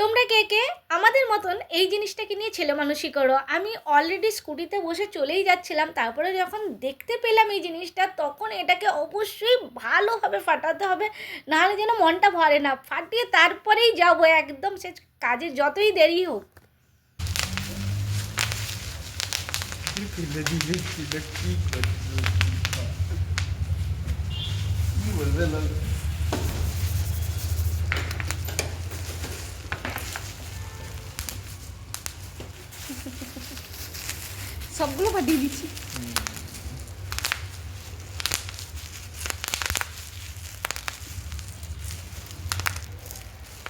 তোমরা কে কে? আমাদের মতন এই জিনিসটাকে নিয়ে ছেলে মানুষই করো। আমি অলরেডি স্কুটিতে বসে চলেই যাচ্ছিলাম, তারপরে যখন দেখতে পেলাম এই জিনিসটা, তখন এটাকে অবশ্যই ভালোভাবে ফাটাতে হবে, নাহলে যেন মনটা ভরে না। ফাটিয়ে তারপরেই যাব একদম সে কাজে যতই দেরি হোক। কি বলবে সবগুলো ফাটিয়ে দিচ্ছি।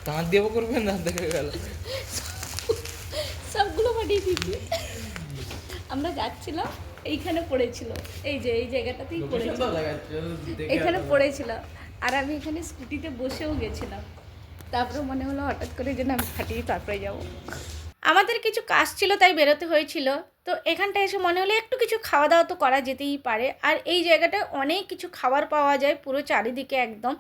দাঁত দিয়ে করবে না দেখা গেল। সবগুলো ফাটিয়ে দিচ্ছি। আমরা যাচ্ছিলাম এইখানে পড়েছিল। এই যে এই জায়গাটাতেই পড়েছিল। এখানে পড়েছিল। আর আমি এখানে স্কুটিতে বসেও গেছিলাম। তারপরে মনে হলো হঠাৎ করে যে না আমি ফাটিয়ে তারপরে যাব। আমাদের কিছু কাজ ছিল, তাই বেরোতে হয়েছিল। তো এখানটায় এসে মনে হলো একটু কিছু খাওয়া দাওয়া তো করা যেতেই পারে। আর এই জায়গাটায় অনেক কিছু খাবার পাওয়া যায়, পুরো চারিদিকে একদম।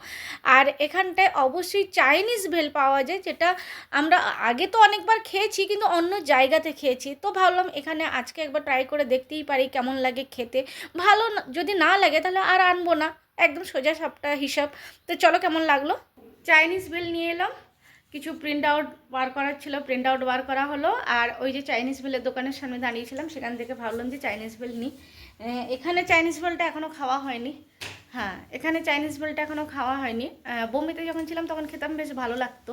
আর এখানটায় অবশ্যই চাইনিজ ভেল পাওয়া যায়, যেটা আমরা আগে তো অনেকবার খেয়েছি, কিন্তু অন্য জায়গাতে খেয়েছি। তো ভাবলাম এখানে আজকে একবার ট্রাই করে দেখতেই পারি, কেমন লাগে খেতে। ভালো যদি না লাগে তাহলে আর আনব না। একদম সোজা সাপটা হিসাব। তো চলো কেমন লাগল? চাইনিজ ভেল নিয়ে এলাম। কিছু প্রিন্ট আউট বার করার ছিল প্রিন্ট আউট বার করা হলো। আর ওই যে চাইনিজ বেলের দোকানের সামনে দাঁড়িয়েছিলাম, সেখান থেকে ভাবলাম যে চাইনিজ বেল নিই। এখানে চাইনিজ বেলটা এখনও খাওয়া হয়নি। হ্যাঁ এখানে চাইনিজ বেলটা এখনও খাওয়া হয়নি। বোম্বেতে যখন ছিলাম তখন খেতাম, বেশ ভালো লাগতো।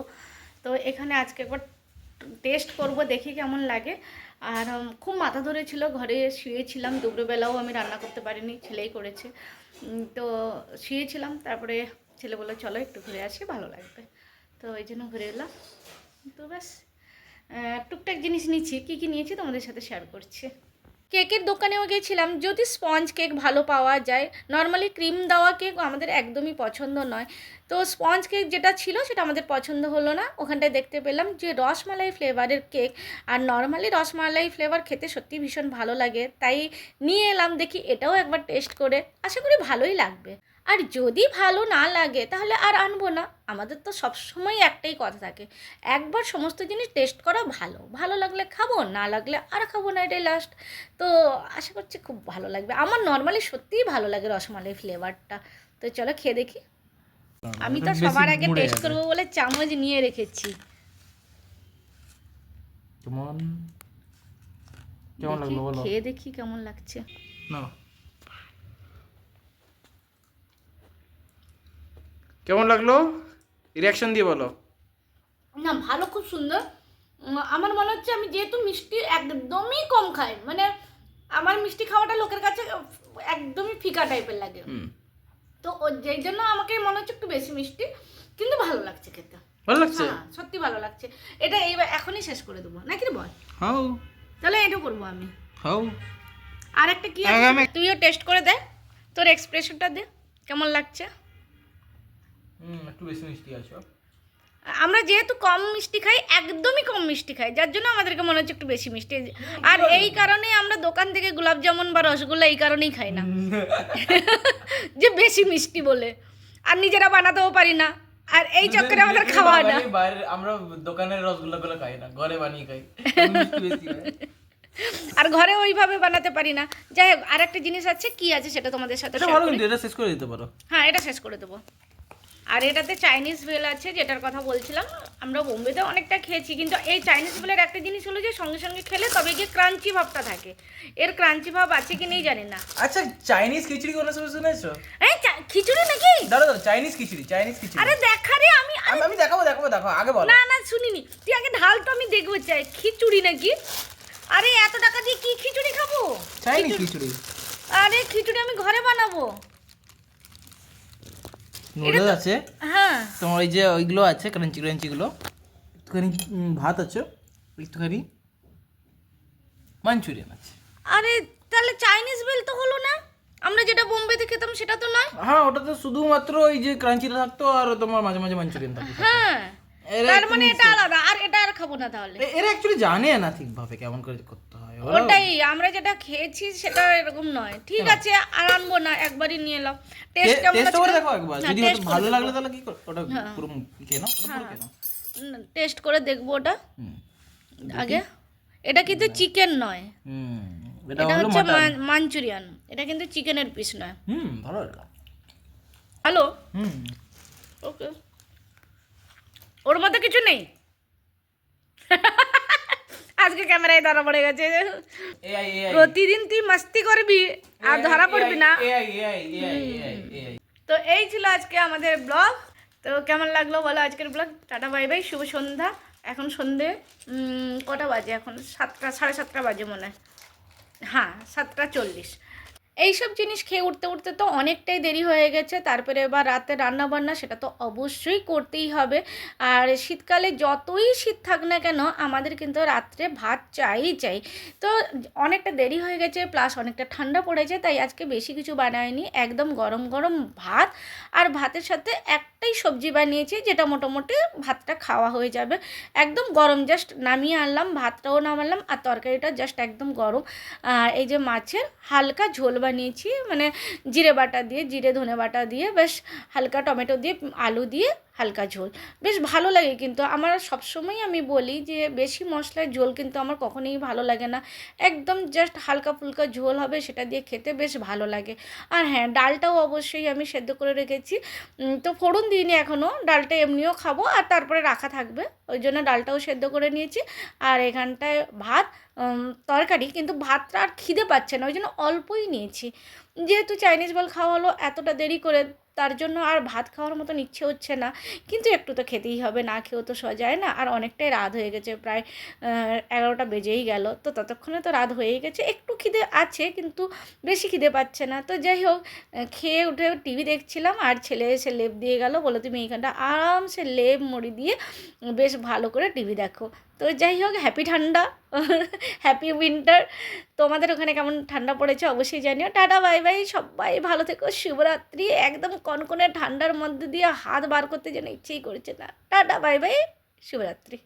তো এখানে আজকে একবার টেস্ট করব, দেখি কেমন লাগে। আর খুব মাথা ধরেছিল ঘরে শুয়েছিলাম। দুপুরবেলাও আমি রান্না করতে পারিনি, ছেলেই করেছে। তো শুয়েছিলাম, তারপরে ছেলে বলল, চলো একটু ঘুরে আসি, ভালো লাগবে। তো এই জন্য ঘুরে এলাম। তো ব্যাস টুকটাক জিনিস নিচ্ছি কী কী নিয়েছি তোমাদের সাথে শেয়ার করছি। কেকের দোকানেও গেছিলাম, যদি স্পঞ্জ কেক ভালো পাওয়া যায়। নর্মালি ক্রিম দেওয়া কেক আমাদের একদমই পছন্দ নয়। তো স্পঞ্জ কেক যেটা ছিল সেটা আমাদের পছন্দ হলো না। ওখানটায় দেখতে পেলাম যে রসমালাই ফ্লেভারের কেক আর নর্মালি রসমালাই ফ্লেভার খেতে সত্যি ভীষণ ভালো লাগে। তাই নিয়ে এলাম, দেখি এটাও একবার টেস্ট করে। আশা করি ভালোই লাগবে। আর যদি ভালো না লাগে তাহলে আর আনব না। আমাদের তো সবসময় একটাই কথা থাকে একবার সমস্ত জিনিস টেস্ট করা ভালো। ভালো লাগলে খাব না লাগলে আর খাব না এটাই লাস্ট তো আশা করছি খুব ভালো লাগবে। আমার নর্মালি সত্যিই ভালো লাগে রসমালাই ফ্লেভারটা তো চলো খেয়ে দেখি। আমি তো সবার আগে টেস্ট করব বলে চামচ নিয়ে রেখেছি। কেমন? কেমন লাগল বলো? খেয়ে দেখি কেমন লাগছে। না। কেমন লাগল? রিয়াকশন দিয়ে বলো। না ভালো খুব সুন্দর। আমার মনে হচ্ছে আমি যেহেতু মিষ্টি একদমই কম খাই মানে আমার মিষ্টি খাওয়াটা লোকের কাছে একদমই ফিকা টাইপের লাগে। তো যেই জন্য আমাকে মনে হচ্ছে একটু বেশি মিষ্টি কিন্তু ভালো লাগছে খেতে। ভালো লাগছে? হ্যাঁ সত্যি ভালো লাগছে। এটা এইবার এখনই শেষ করে দেবো নাকি রে বল? হাও। তাহলে এটা করব আমি। হাও। আর একটা কি তুইও টেস্ট করে দে তোর এক্সপ্রেশনটা দে কেমন লাগছে? একটু বেশি মিষ্টি আছে আমরা যেহেতু কম মিষ্টি খাই একদমই কম মিষ্টি খাই যার জন্য আমাদেরকে মনে হচ্ছে একটু বেশি মিষ্টি। আর এই কারণে আমরা দোকান থেকে গোলাপ জামুন বা রসগোল্লা এই কারণেই খাই না। যে বেশি মিষ্টি বলে। আর নিজেরা বানাতেও পারি না। আর এই চক্করে আমাদের খাওয়া না। বাইরে আমরা দোকানের রসগোল্লা গুলো খাই না ঘরে বানিয়ে খাই। আর ঘরে ওইভাবে বানাতে পারি না। যাই হোক আর একটা জিনিস আছে কি আছে সেটা তোমাদের সাথে করি। এটা শেষ করে দিতে পারো। হ্যাঁ এটা শেষ করে দেবো। আর এটাতে চাইনিজ ভেল আছে যেটার কথা বলছিলাম। আমরা বোম্বেতে অনেকটা খেয়েছি কিন্তু এই চাইনিজ ভেলের একটা জিনিস হলো যে সঙ্গে সঙ্গে খেলে তবে গিয়ে ক্রাঞ্চি ভাবটা থাকে। এর ক্রাঞ্চি ভাব আছে কি নেই জানি না। আচ্ছা চাইনিজ খিচুড়ি কোনো সময় শুনেছো? এই খিচুড়ি নাকি? দাঁড়া দাঁড়া চাইনিজ খিচুড়ি চাইনিজ খিচুড়ি। আরে দেখা রে আমি আমি আমি দেখাবো দেখাবো দেখো আগে বলো। না না শুনিনি। তুই আগে ঢাল তো আমি দেখব চাই খিচুড়ি নাকি? আরে এত টাকা দিয়ে কি খিচুড়ি খাব? চাইনিজ খিচুড়ি। আরে খিচুড়ি আমি ঘরে বানাবো। নুডলস আছে। হ্যাঁ। তোমার ওই যে ওইগুলো আছে ক্রাঞ্চি ক্রাঞ্চিগুলো একটুখানি ভাত আছে। একটুখানি মাঞ্চুরিয়ান আছে। আরে তাহলে চাইনিজ বেল তো হলো না? আমরা যেটা বোম্বেতে খেতাম সেটা তো নয় হ্যাঁ ওটা তো শুধুমাত্র ওই যে ক্রাঞ্চিটা থাকতো আর তোমার মাঝে মাঝে মাঞ্চুরিয়ান থাকতো। হ্যাঁ। তার মানে এটা আলাদা। আর এটা আর খাব না তাহলে। এরা অ্যাকচুয়ালি জানে না ঠিকভাবে কেমন করে করতে ওটাই আমরা যেটা খেয়েছি সেটা এরকম নয়। ঠিক আছে আর আনব না একবারই নিয়ে এলাম টেস্ট কেমন টেস্ট করে দেখো একবার। যদি হয়তো করে ভালো। লাগলে তাহলে কি করো ওটা পুরো খেয়ে নাও পুরো খেয়ে নাও। টেস্ট করে দেখব ওটা। আগে। এটা কিন্তু চিকেন নয়। হুম। এটা হচ্ছে মাঞ্চুরিয়ান এটা কিন্তু চিকেনের পিস নয়। হুম ভালো হ্যালো হুম। ওকে ওর মধ্যে কিছু নেই? আজকে ক্যামেরায় ধরা পড়ে গেছে। প্রতিদিন তুই মস্তি করবি আর ধরা পড়বি না। তো এই ছিল আজকে আমাদের ব্লগ তো কেমন লাগল বলো আজকের ব্লগ টাটা বাই বাই শুভ সন্ধ্যা। এখন সন্ধে কটা বাজে এখন? সাতটা সাড়ে সাতটা বাজে মনে হয়। হ্যাঁ সাতটা চল্লিশ। এইসব জিনিস খেয়ে উঠতে উঠতে তো অনেকটাই দেরি হয়ে গেছে। তারপরে এবার রাতে রান্না বান্না সেটা তো অবশ্যই করতেই হবে। আর শীতকালে যতই শীত থাক না কেন, আমাদের কিন্তু রাত্রে ভাত চাই চাই। তো অনেকটা দেরি হয়ে গেছে, প্লাস অনেকটা ঠান্ডা পড়েছে তাই আজকে বেশি কিছু বানায়নি একদম গরম গরম ভাত আর ভাতের সাথে একটাই সবজি বানিয়েছি, যেটা মোটামুটি ভাতটা খাওয়া হয়ে যাবে। একদম গরম জাস্ট নামিয়ে আনলাম, ভাতটাও নামালাম, আর তরকারিটা জাস্ট একদম গরম। এই যে মাছের হালকা ঝোল বানিয়েছি মানে জিরে বাটা দিয়ে, জিরে ধনে বাটা দিয়ে, বেশ হালকা টমেটো দিয়ে, আলু দিয়ে হালকা ঝোল। বেশ ভালো লাগে কিন্তু। আমার সবসময় আমি বলি যে, বেশি মশলার ঝোল কিন্তু আমার কখনোই ভালো লাগে না। একদম জাস্ট হালকা ফুলকা ঝোল হবে, সেটা দিয়ে খেতে বেশ ভালো লাগে। আর হ্যাঁ ডালটাও অবশ্যই আমি সেদ্ধ করে রেখেছি। তো ফোড়ন দিইনি এখনও ডালটা এমনিও খাব, আর তারপরে রাখা থাকবে। ওই জন্য ডালটাও সেদ্ধ করে নিয়েছি। আর এখানটায় ভাত তরকারি কিন্তু ভাতটা আর খিদে পাচ্ছে না ওই জন্য অল্পই নিয়েছি। যেহেতু চাইনিজ বল খাওয়া হলো এতটা দেরি করে তার জন্য আর ভাত খাওয়ার মতন ইচ্ছে হচ্ছে না। কিন্তু একটু তো খেতেই হবে, না খেয়েও তো যায় না। আর অনেকটাই রাত হয়ে গেছে, প্রায় এগারোটা বেজেই গেল। তো ততক্ষণে তো রাত হয়েই গেছে। একটু খিদে আছে, কিন্তু বেশি খিদে পাচ্ছে না। তো যাই হোক খেয়ে উঠে টিভি দেখছিলাম আর ছেলে এসে লেপ দিয়ে গেল, বলে, তুমি এইখানটা আরামসে লেপ মুড়ি দিয়ে বেশ ভালো করে টিভি দেখো। তো যাই হোক হ্যাপি ঠান্ডা হ্যাপি উইন্টার তোমাদের ওখানে কেমন ঠান্ডা পড়েছে অবশ্যই জানিও। টাটা বাই সবাই ভালো থেকো শিবরাত্রি একদম কনকনে ঠান্ডার মধ্যে দিয়ে হাত বার করতে যেন ইচ্ছেই করছে না। টাটা, বাই বাই, শুভরাত্রি।